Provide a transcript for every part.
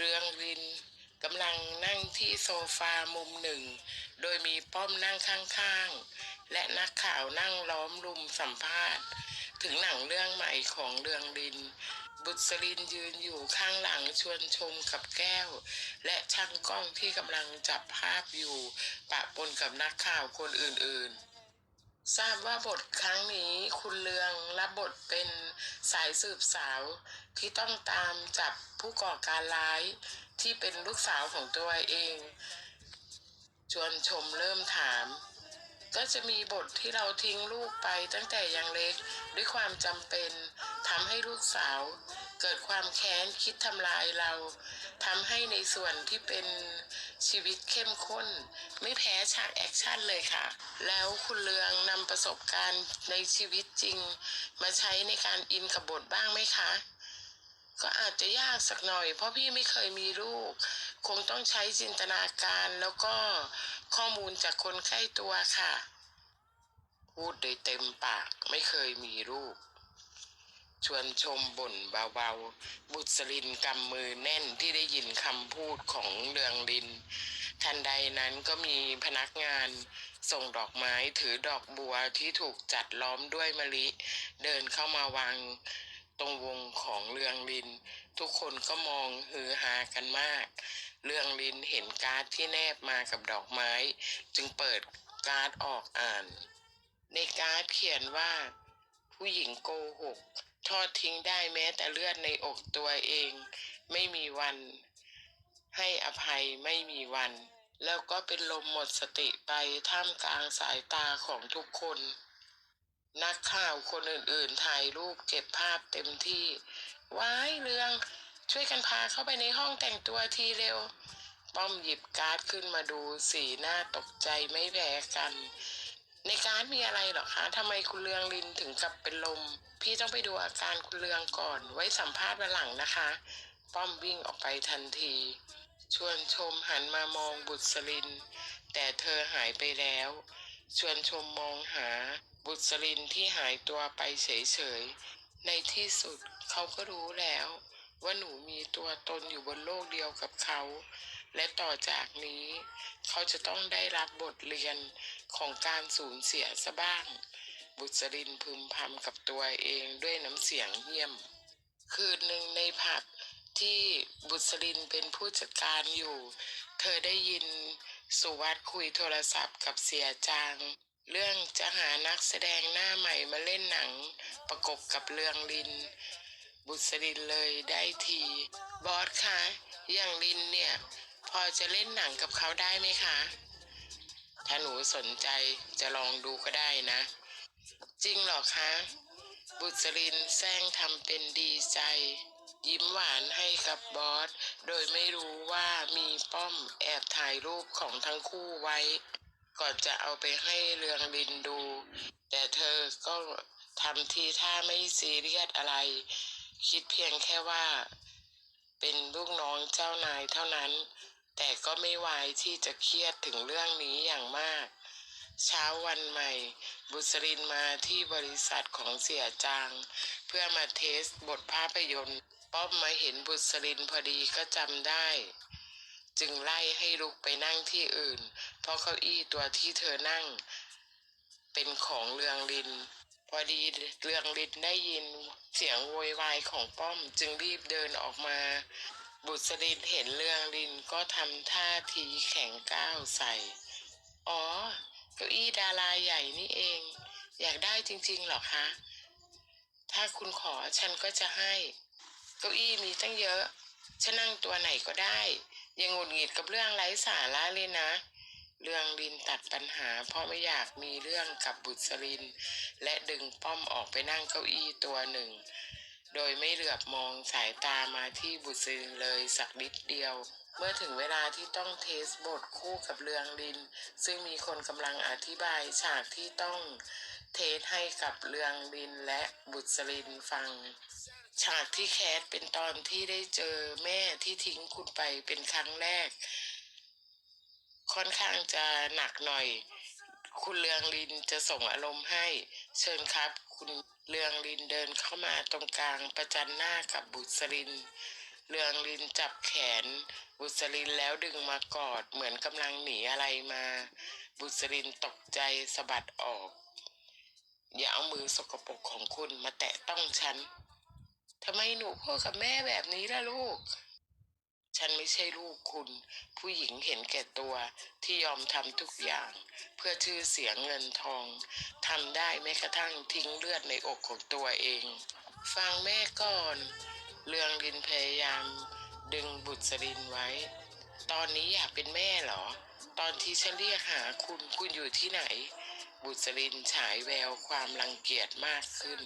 เรืองรินกำลังนั่งที่โซฟามุมหนึ่ง โดยมีป้อมนั่งข้างๆ และนักข่าวนั่งล้อมรุมสัมภาษณ์ ถึงหนังเรื่องใหม่ของเรืองริน บุษรินยืนอยู่ข้างหลังชวนชมกับแก้ว และช่างกล้องที่กำลังจับภาพอยู่ ปะปนกับนักข่าวคนอื่นๆ ทราบว่าบทครั้งนี้คุณเลืองรับบทเป็นสายสืบสาวที่ต้องตามจับผู้ก่อการร้ายที่เป็นลูกสาวของตัวเอง ชวนชมเริ่มถาม ก็จะมีบทที่เราทิ้งลูกไปตั้งแต่ยังเล็กด้วยความจำเป็นทำให้ลูกสาว เกิดความแค้นคิดทำลายเราทำให้ในส่วนที่เป็นชีวิตเข้มข้น ไม่แพ้ฉากแอคชั่นเลยค่ะ แล้วคุณเลืองนำประสบการณ์ในชีวิตจริง มาใช้ในการอินกับบทบ้างไหมคะ ก็อาจจะยากสักหน่อย เพราะพี่ไม่เคยมีลูก คงต้องใช้จินตนาการแล้วก็ข้อมูลจากคนใกล้ตัวค่ะ พูดได้เต็มปากไม่เคยมีลูก ชวนชมบ่นเบาๆ บุษรินกำมือแน่นที่ได้ยินคำพูดของเรืองริน ทันใดนั้นก็มีพนักงานส่งดอกไม้ถือดอกบัวที่ถูกจัดล้อมด้วยมะลิ เดินเข้ามาวางตรงวงของเรืองริน ทุกคนก็มองฮือฮากันมาก เรืองรินเห็นการ์ดที่แนบมากับดอกไม้ จึงเปิดการ์ดออกอ่าน ในการ์ดเขียนว่า ผู้หญิงโกหกทอดทิ้งได้แม้แต่เลือดในอกตัวเอง ไม่มีวัน ให้อภัยไม่มีวัน แล้วก็เป็นลมหมดสติไปท่ามกลางสายตาของทุกคน นักข่าวคนอื่นๆถ่ายรูปเก็บภาพเต็มที่ ว้ายเรือง ช่วยกันพาเข้าไปในห้องแต่งตัวทีเร็ว ป้อมหยิบการ์ดขึ้นมาดูสีหน้าตกใจไม่แพ้กัน ในการมีอะไรหรอคะทำไมคุณเลืองลินถึงกับเป็นลม พี่ต้องไปดูอาการคุณเลืองก่อน ไว้สัมภาษณ์วันหลังนะคะ ป้อมวิ่งออกไปทันที ชวนชมหันมามองบุษริน แต่เธอหายไปแล้ว ชวนชมมองหาบุษรินที่หายตัวไปเฉยๆ ในที่สุดเขาก็รู้แล้ว ว่าหนูมีตัวตนอยู่บนโลกเดียวกับเขา และต่อจากนี้ เขาจะต้องได้รับบทเรียนของการสูญเสียซะบ้าง บุษรินพึมพำกับตัวเองด้วยน้ำเสียงเงียบคืนหนึ่งในผับที่บุษรินเป็นผู้จัดการอยู่ เธอได้ยินสุวัตคุยโทรศัพท์กับเสียจาง เรื่องจะหานักแสดงหน้าใหม่มาเล่นหนังประกบกับเรืองลิน บุษรินเลยได้ที บอสคะอย่างลินเนี่ย พอจะเล่นหนังกับเขาได้ไหมคะ ถ้าหนูสนใจจะลองดูก็ได้นะ จริงหรอคะ บุษรินแซงทำเป็นดีใจ ยิ้มหวานให้กับบอส โดยไม่รู้ว่ามีป้อมแอบถ่ายรูปของทั้งคู่ไว้ ก่อนจะเอาไปให้เรืองลินดู แต่เธอก็ทำทีท่าไม่ซีเรียสอะไร คิดเพียงแค่ว่า เป็นลูกน้องเจ้านายเท่านั้น แต่ก็ไม่วายที่จะเครียดถึงเรื่องนี้อย่างมาก เช้าวันใหม่ บุษรินมาที่บริษัทของเสียจาง เพื่อมาเทสบทภาพยนตร์ป้อมมาเห็นบุษรินพอดีก็จำได้ จึงไล่ให้ลุกไปนั่งที่อื่น เพราะเก้าอี้ตัวที่เธอนั่ง เป็นของเรืองลิน พอดีเรืองลินได้ยินเสียงโวยวายของป้อมจึงรีบเดินออกมา บุษรินเห็นเรืองลินก็ทำท่าทีแข็งก้าวใส่ อ๋อ เก้าอี้ดาราใหญ่นี่เอง อยากได้จริงๆหรอคะ ถ้าคุณขอฉันก็จะให้ เก้าอี้มีตั้งเยอะ ฉันนั่งตัวไหนก็ได้ ยังหงุดหงิดกับเรื่องไร้สาระเลยนะ เรื่องลินตัดปัญหา เพราะไม่อยากมีเรื่องกับบุษริน และดึงป้อมออกไปนั่งเก้าอี้ตัวหนึ่ง โดยไม่เหลือบมองสายตามาที่บุษรินเลยสักนิดเดียว เมื่อถึงเวลาที่ต้องเทสบทคู่กับเรืองลิน ซึ่งมีคนกำลังอธิบายฉากที่ต้องเทสให้กับเรืองลินและบุษรินฟัง ฉากที่แคสเป็นตอนที่ได้เจอแม่ที่ทิ้งคุณไปเป็นครั้งแรก ค่อนข้างจะหนักหน่อย คุณเรืองลินจะส่งอารมณ์ให้ เชิญครับ คุณ เรืองลินเดินเข้ามาตรงกลางประจันหน้ากับบุษริน เรืองลินจับแขน บุษรินแล้วดึงมากอดเหมือนกำลังหนีอะไรมา บุษรินตกใจสะบัดออก อย่าเอามือสกปรกของคุณมาแตะต้องฉันทำไมหนูพูดกับแม่แบบนี้ล่ะลูก ฉันไม่ใช่ลูกคุณ ผู้หญิงเห็นแก่ตัวที่ยอมทำทุกอย่าง เพื่อชื่อเสียงเงินทองทำได้แม้กระทั่งทิ้งเลือดในอกของตัวเอง ฟังแม่ก่อน เรืองรินพยายาม ดึงบุตรรินไว้ ตอนนี้อยากเป็นแม่เหรอ ตอนที่ฉันเรียกหาคุณคุณอยู่ที่ไหน บุตรรินฉายแววความรังเกียจมากขึ้น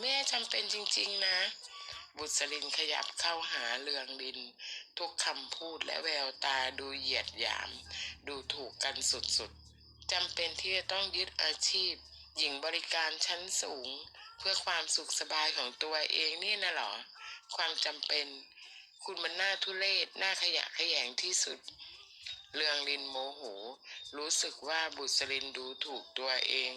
แม่จำเป็นจริง ๆ นะ บุษรินขยับเข้าหาเรืองดิน ทุกคำพูดและแววตาดูเหยียดหยาม ดูถูกกันสุดๆจำเป็นที่จะต้องยึดอาชีพ หญิงบริการชั้นสูง เพื่อความสุขสบายของตัวเองนี่นะหรอ ความจำเป็น คุณมันหน่าทุเลศหน่าขยะขยงที่สุดเรืองลินโมโห รู้สึกว่าบุษรินดูถูกตัวเอง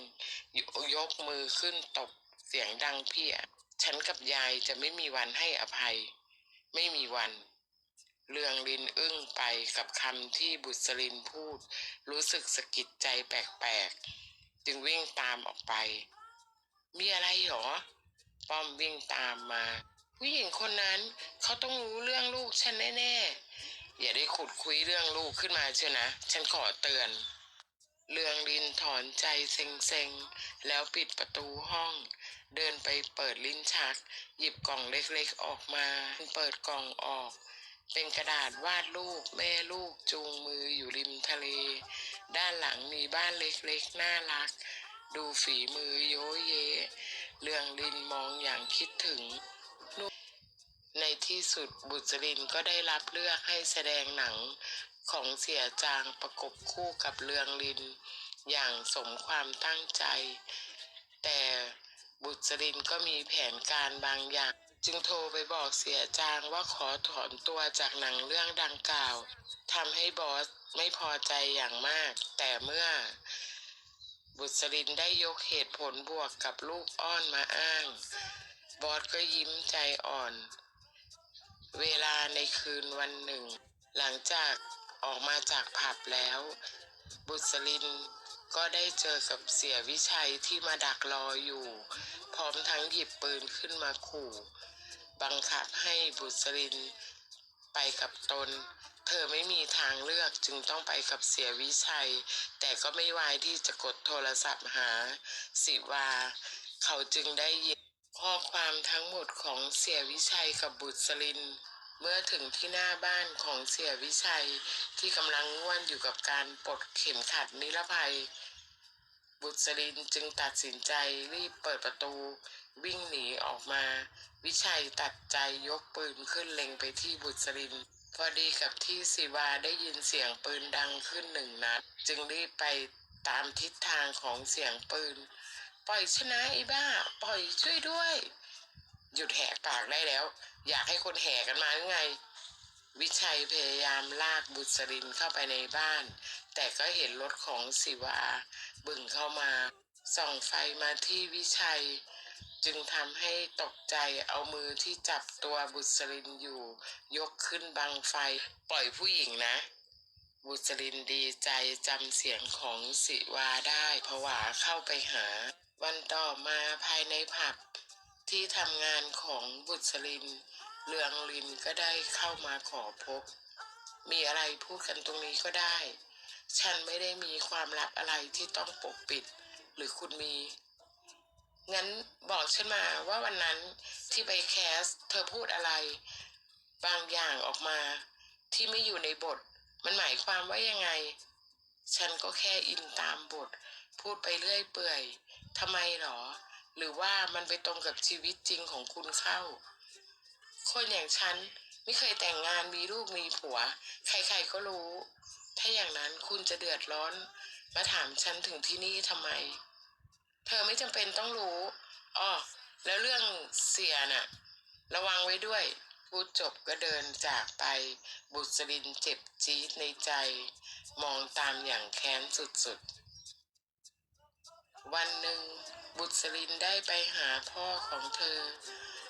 ยยกมือขึ้นตบเสียงดังเพี้ย ฉันกับยายจะไม่มีวันให้อภัย ไม่มีวันเรืองลินอึ้งไปกับคำที่บุษรินพูด รู้สึกสะกิดใจแปลกๆ จึงวิ่งตามออกไป มีอะไรหรอ ป้อมวิ่งตามมา ผู้หญิงคนนั้นเขาต้องรู้เรื่องลูกฉันแน่ๆ อย่าได้ขุดคุยเรื่องลูกขึ้นมาเชียวนะ ฉันขอเตือน เรืองลินถอนใจเซ็งๆ แล้วปิดประตูห้อง เดินไปเปิดลิ้นชัก หยิบกล่องเล็กๆออกมา เปิดกล่องออก เป็นกระดาษวาดรูปแม่ลูกจูงมืออยู่ริมทะเล ด้านหลังมีบ้านเล็กๆ น่ารัก ดูฝีมือโยเยเรืองลินมองอย่างคิดถึง ในที่สุดบุษรินก็ได้รับเลือกให้แสดงหนัง ของเสียจางประกบคู่กับเรืองลิน อย่างสมความตั้งใจ แต่บุษรินก็มีแผนการบางอย่าง จึงโทรไปบอกเสียจางว่าขอถอนตัวจากหนังเรื่องดังกล่าวทำให้บอสไม่พอใจอย่างมาก แต่เมื่อบุษรินได้ยกเหตุผลบวกกับลูกอ้อนมาอ้าง บอสก็ยิ้มใจอ่อน เวลาในคืนวันหนึ่ง หลังจาก ออกมาจากผับแล้ว บุษรินก็ได้เจอกับเสียวิชัยที่มาดักรออยู่ พร้อมทั้งหยิบปืนขึ้นมาขู่ บังคับให้บุษรินไปกับตน เธอไม่มีทางเลือกจึงต้องไปกับเสียวิชัย แต่ก็ไม่วายที่จะกดโทรศัพท์หา สิวา เขาจึงได้ยินข้อความทั้งหมดของเสียวิชัยกับบุษริน เมื่อถึงที่หน้าบ้านของเสียวิชัยที่กำลังง่วนอยู่กับการปลดเข็มขัดนิรภัย บุษรินจึงตัดสินใจรีบเปิดประตู วิ่งหนีออกมา วิชัยตัดใจยกปืนขึ้นเล็งไปที่บุษริน พอดีกับที่สิวาได้ยินเสียงปืนดังขึ้นหนึ่งนัด จึงรีบไปตามทิศทางของเสียงปืน ปล่อยชนะไอ้บ้า ปล่อยช่วยด้วย หยุดแหกปากได้แล้ว อยากให้คนแห่กันมาหรือไง วิชัยพยายามลากบุษรินเข้าไปในบ้าน แต่ก็เห็นรถของสิวา บึ่งเข้ามา ส่องไฟมาที่วิชัย จึงทำให้ตกใจเอามือที่จับตัวบุษรินอยู่ ยกขึ้นบังไฟ ปล่อยผู้หญิงนะ บุษรินดีใจจำเสียงของสิวาได้ผวาเข้าไปหา วันต่อมาภายในผับ ที่ทำงานของบุษรินเรืองลินก็ได้เข้ามาขอพบ มีอะไรพูดกันตรงนี้ก็ได้ ฉันไม่ได้มีความลับอะไรที่ต้องปกปิด หรือคุณมี งั้นบอกฉันมาว่าวันนั้นที่ไปแคส เธอพูดอะไร บางอย่างออกมา ที่ไม่อยู่ในบท มันหมายความว่ายังไง ฉันก็แค่อินตามบท พูดไปเรื่อยเปื่อยทำไมหรอ หรือว่ามันไปตรงกับชีวิตจริงของคุณเข้า คนอย่างฉันไม่เคยแต่งงานมีลูกมีผัว ใครๆก็รู้ ถ้าอย่างนั้นคุณจะเดือดร้อน มาถามฉันถึงที่นี่ทำไม เธอไม่จำเป็นต้องรู้อ้อแล้วเรื่องเสียน่ะ ระวังไว้ด้วยพูดจบก็เดินจากไป บุษรินเจ็บจี๊ดในใจ มองตามอย่างแค้นสุดๆ วันหนึ่ง บุษรินได้ไปหาพ่อของเธอ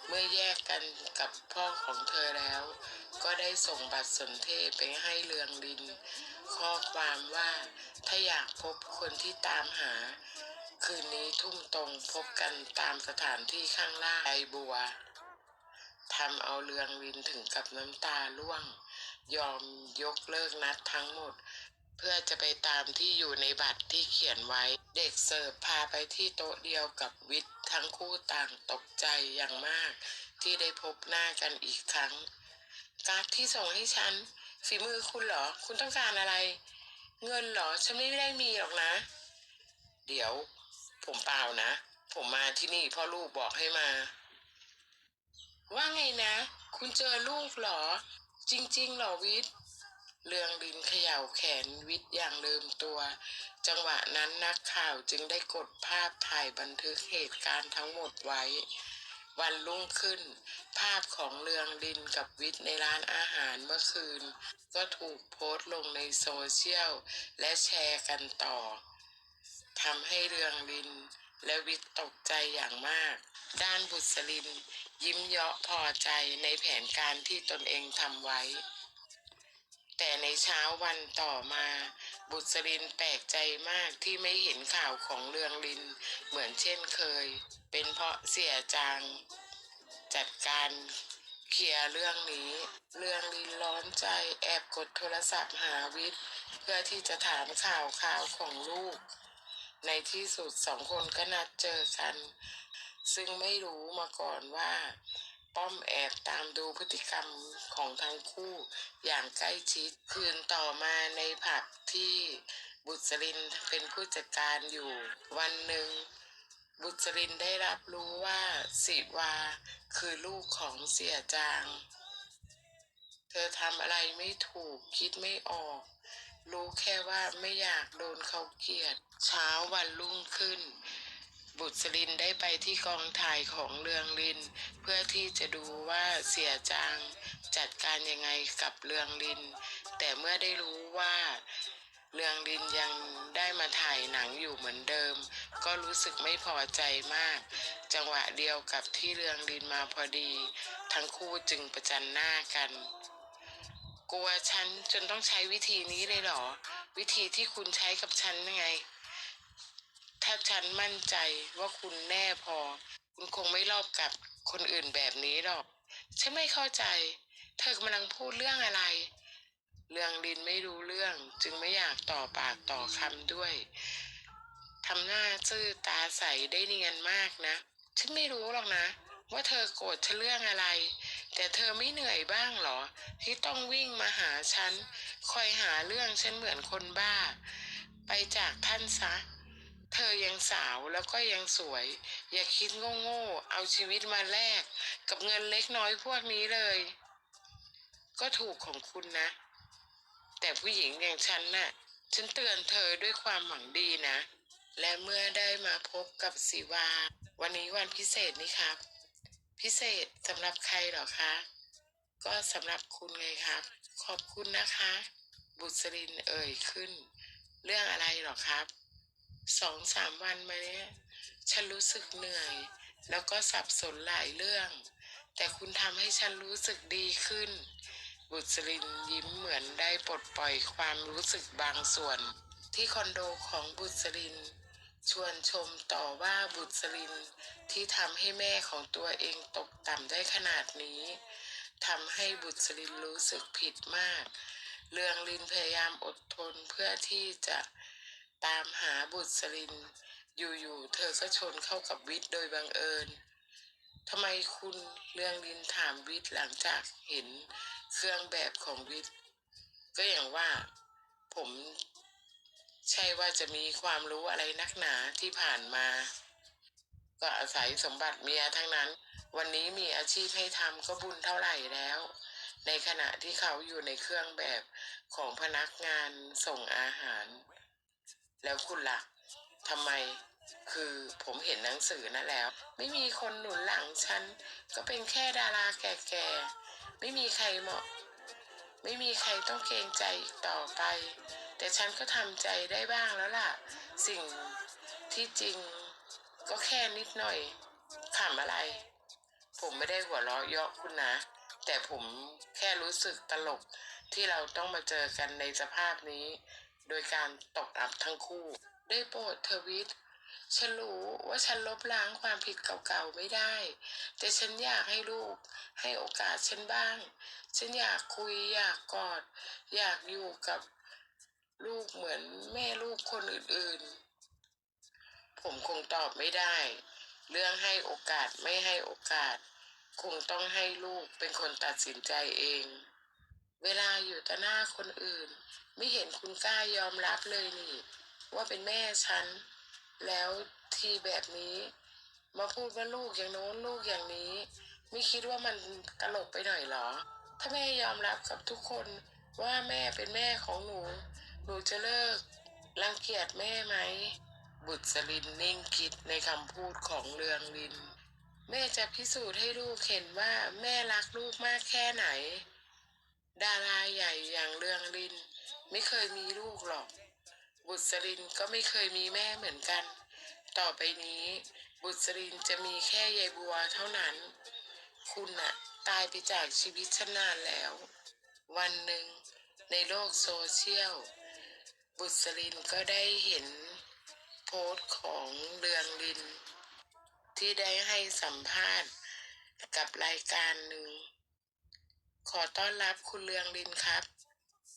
เมื่อแยกกันกับพ่อของเธอแล้ว ก็ได้ส่งบัตรสนเทศไปให้เรืองลิน ข้อความว่าถ้าอยากพบคนที่ตามหา คืนนี้ทุ่มตรงพบกันตามสถานที่ข้างล่างไอบัวทำเอาเรืองลินถึงกับน้ำตาร่วง ยอมยกเลิกนัดทั้งหมด เพื่อจะไปตามที่อยู่ในบัตรที่เขียนไว้ เด็กเสิร์ฟพาไปที่โต๊ะเดียวกับวิทย์ทั้งคู่ต่างตกใจอย่างมาก ที่ได้พบหน้ากันอีกครั้ง การ์ดที่ส่งให้ฉันฝีมือคุณเหรอ คุณต้องการอะไร เงินเหรอ ฉันไม่ได้มีหรอกนะ เดี๋ยว ผมเปล่านะ ผมมาที่นี่พ่อลูกบอกให้มา ว่าไงนะ คุณเจอลูกเหรอ จริงๆเหรอวิทย์ เรืองลินเขย่าแขนวิทย์อย่างลืมตัว จังหวะนั้นนักข่าวจึงได้กดภาพถ่ายบันทึกเหตุการณ์ทั้งหมดไว้ วันรุ่งขึ้น ภาพของเรืองลินกับวิทย์ในร้านอาหารเมื่อคืน ก็ถูกโพสต์ลงในโซเชียล และแชร์กันต่อทำให้เรืองลินและวิทย์ตกใจอย่างมาก ด้านบุษลิน ยิ้มเยาะพอใจในแผนการที่ตนเองทำไว้ แต่ในเช้าวันต่อมา บุษรินแปลกใจมากที่ไม่เห็นข่าวของเรืองลินเหมือนเช่นเคย เป็นเพราะเสียจางจัดการเคลียร์เรื่องนี้ เรืองลินร้อนใจแอบกดโทรศัพท์หาวิทย์ เพื่อที่จะถามข่าวข่าวของลูก ในที่สุดสองคนก็นัดเจอกัน ซึ่งไม่รู้มาก่อนว่า ป้อมแอบตามดูพฤติกรรมของทั้งคู่อย่างใกล้ชิดคืนต่อมาในผับที่บุษรินเป็นผู้จัดการอยู่ วันหนึ่ง บุษรินได้รับรู้ว่าสิวาคือลูกของเสียจาง เธอทำอะไรไม่ถูกคิดไม่ออก รู้แค่ว่าไม่อยากโดนเขาเกลียด เช้าวันรุ่งขึ้น บุษรินได้ไปที่กองถ่ายของเรืองลิน เพื่อที่จะดูว่าเสียจางจัดการยังไงกับเรืองลิน แต่เมื่อได้รู้ว่าเรืองลินยังได้มาถ่ายหนังอยู่เหมือนเดิม ก็รู้สึกไม่พอใจมาก จังหวะเดียวกับที่เรืองลินมาพอดี ทั้งคู่จึงประจันหน้ากัน กลัวฉันจนต้องใช้วิธีนี้เลยเหรอ วิธีที่คุณใช้กับฉันยังไง ถ้าฉันมั่นใจว่าคุณแน่พอ คุณคงไม่รอบกับคนอื่นแบบนี้หรอก ฉันไม่เข้าใจ เธอกำลังพูดเรื่องอะไร เรื่องลินไม่รู้เรื่องจึงไม่อยากต่อปากต่อคำด้วยทำหน้าซื่อตาใสได้เนียนมากนะ ฉันไม่รู้หรอกนะ ว่าเธอโกรธฉันเรื่องอะไร แต่เธอไม่เหนื่อยบ้างเหรอ ที่ต้องวิ่งมาหาฉัน คอยหาเรื่องฉันเหมือนคนบ้า ไปจากท่านซะ เธอยังสาวแล้วก็ยังสวย อย่าคิดโง่ๆเอาชีวิตมาแลกกับเงินเล็กน้อยพวกนี้เลย ก็ถูกของคุณนะ แต่ผู้หญิงอย่างฉันน่ะ ฉันเตือนเธอด้วยความหวังดีนะ และเมื่อได้มาพบกับศิวา วันนี้วันพิเศษนี่ครับ พิเศษสำหรับใครหรอคะ ก็สำหรับคุณไงครับ ขอบคุณนะคะ บุษรินเอ่ยขึ้น เรื่องอะไรหรอครับ สองสามวันมาเนี้ยฉันรู้สึกเหนื่อย แล้วก็สับสนหลายเรื่อง แต่คุณทำให้ฉันรู้สึกดีขึ้น บุษรินยิ้มเหมือนได้ปลดปล่อยความรู้สึกบางส่วน ที่คอนโดของบุษริน ชวนชมต่อว่าบุษรินที่ทำให้แม่ของตัวเองตกต่ำได้ขนาดนี้ทำให้บุษรินรู้สึกผิดมาก เรืองลินพยายามอดทนเพื่อที่จะ ตามหาบุษริน อยู่ๆเธอก็ชนเข้ากับวิทย์โดยบังเอิญทำไมคุณเรืองลินถามวิทย์หลังจากเห็นเครื่องแบบของวิทย์ก็อย่างว่าผมใช่ว่าจะมีความรู้อะไรนักหนาที่ผ่านมา ก็อาศัยสมบัติเมียทั้งนั้น วันนี้มีอาชีพให้ทำก็บุญเท่าไหร่แล้ว ในขณะที่เขาอยู่ในเครื่องแบบของพนักงานส่งอาหาร แล้วคุณละ่ะทำไมคือผมเห็นหนังสือนั่นแล้ว ไม่มีคนหนุนหลังฉัน ก็เป็นแค่ดาราแก่ๆ ไม่มีใครเหมาะ ไม่มีใครต้องเกรงใจอีกต่อไป แต่ฉันก็ทำใจได้บ้างแล้วล่ะ สิ่งที่จริงก็แค่นิดหน่อยขำอะไรผผมไม่ได้หัวเราะเยาะคุณนะ แต่ผมแค่รู้สึกตลกที่เราต้องมาเจอกันในสภาพนี้ โดยการตกอับทั้งคู่ ได้โปรดทวิตฉันรู้ว่าฉันลบล้างความผิดเก่าๆไม่ได้ แต่ฉันอยากให้ลูกให้โอกาสฉันบ้าง ฉันอยากคุยอยากกอด อยากอยู่กับลูกเหมือนแม่ลูกคนอื่นๆ ผมคงตอบไม่ได้ เรื่องให้โอกาสไม่ให้โอกาส คงต้องให้ลูกเป็นคนตัดสินใจเอง เวลาอยู่ต่อหน้าคนอื่น ไม่เห็นคุณกล้ายอมรับเลยนี่ ว่าเป็นแม่ฉัน แล้วทีแบบนี้ มาพูดว่าลูกอย่างโน้นลูกอย่างนี้ ไม่คิดว่ามันตลกไปหน่อยเหรอ ถ้าแม่ยอมรับกับทุกคนว่าแม่เป็นแม่ของหนู หนูจะเลิกรังเกียจแม่ไหม บุตรสลินนิ่งคิดในคำพูดของเรืองลิน แม่จะพิสูจน์ให้ลูกเห็นว่าแม่รักลูกมากแค่ไหน ดาราใหญ่อย่างเรืองลิน ไม่เคยมีลูกหรอก บุตรลินก็ไม่เคยมีแม่เหมือนกัน ต่อไปนี้ บุตรลินจะมีแค่ยายบัวเท่านั้น คุณน่ะ ตายไปจากชีวิตฉันนานแล้ว วันหนึ่งในโลกโซเชียล บุตรลินก็ได้เห็นโพสต์ของเรืองลิน ที่ได้ให้สัมภาษณ์กับรายการหนึ่ง ขอต้อนรับคุณเรืองลินครับ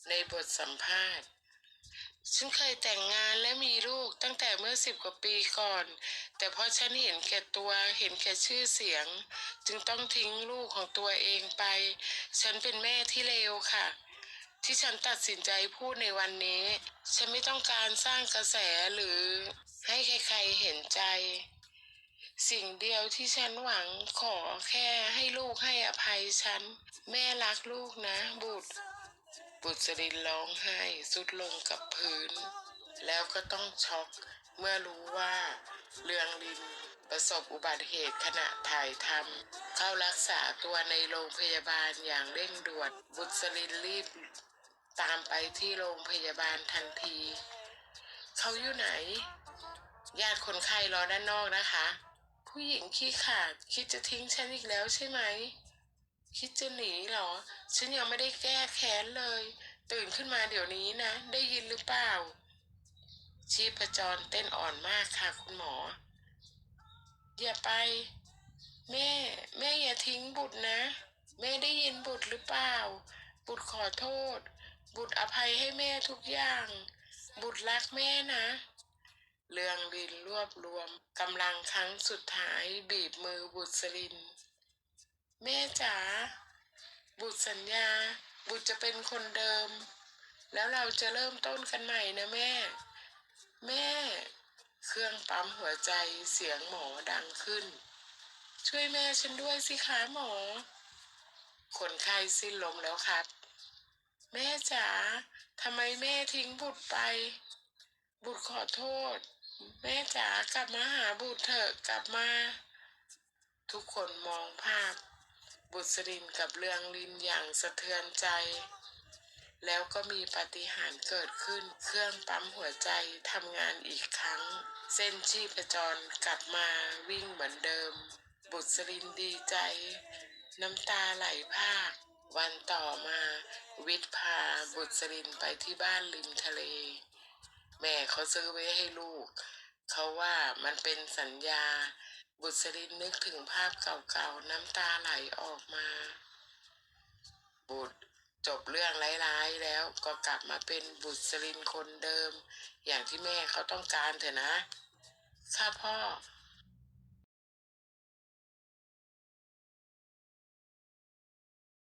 ในบทสัมภาษณ์ ฉันเคยแต่งงานและมีลูกตั้งแต่เมื่อสิบกว่าปีก่อน แต่เพราะฉันเห็นแก่ตัวเห็นแก่ชื่อเสียง จึงต้องทิ้งลูกของตัวเองไป ฉันเป็นแม่ที่เลวค่ะ ที่ฉันตัดสินใจพูดในวันนี้ ฉันไม่ต้องการสร้างกระแสหรือให้ใครๆเห็นใจสิ่งเดียวที่ฉันหวังขอแค่ให้ลูกให้อภัยฉัน แม่รักลูกนะบุตร บุตรินร้องไห้สุดลงกับพื้น แล้วก็ต้องช็อกเมื่อรู้ว่าเรืองลินประสบอุบัติเหตุขณะถ่ายทำเข้ารักษาตัวในโรงพยาบาลอย่างเร่งด่วน บุตรินรีบตามไปที่โรงพยาบาลทันที เขาอยู่ไหน ญาติคนไข้รอด้านนอกนะคะ ผู้หญิงขี้ขลาดคิดจะทิ้งฉันอีกแล้วใช่ไหม คิดจะหนีเหรอ ฉันยังไม่ได้แก้แค้นเลย ตื่นขึ้นมาเดี๋ยวนี้นะ ได้ยินหรือเปล่า ชีพจรเต้นอ่อนมากค่ะคุณหมอ อย่าไป แม่ แม่อย่าทิ้งบุตรนะ แม่ได้ยินบุตรหรือเปล่า บุตรขอโทษ บุตรอภัยให้แม่ทุกอย่าง บุตรรักแม่นะเรืองลินรวบรวมกำลังครั้งสุดท้ายบีบมือบุตรสลิน แม่จ๋าบุตรสัญญา บุตรจะเป็นคนเดิม แล้วเราจะเริ่มต้นกันใหม่นะแม่ แม่ เครื่องปั๊มหัวใจเสียงหมอดังขึ้น ช่วยแม่ฉันด้วยสิคะหมอ คนไข้สิ้นลมแล้วครับ แม่จ๋าทำไมแม่ทิ้งบุตรไป บุตรขอโทษ แม่จ๋ากลับมาหาบุตรเถอะกลับมา ทุกคนมองภาพ บุษรินกับเรืองลินอย่างสะเทือนใจ แล้วก็มีปาฏิหาริย์เกิดขึ้นเครื่องปั๊มหัวใจทำงานอีกครั้ง เส้นชีพจรกลับมาวิ่งเหมือนเดิม บุษรินดีใจ น้ำตาไหลพากวันต่อมา วิทย์พาบุษรินไปที่บ้านริมทะเล แม่เขาซื้อไว้ให้ลูก เขาว่ามันเป็นสัญญา บุษรินนึกถึงภาพเก่าๆ น้ำตาไหลออกมา บุตรจบเรื่องร้ายๆแล้วก็กลับมาเป็นบุษรินคนเดิม อย่างที่แม่เขาต้องการเถอะนะ ค่ะพ่อ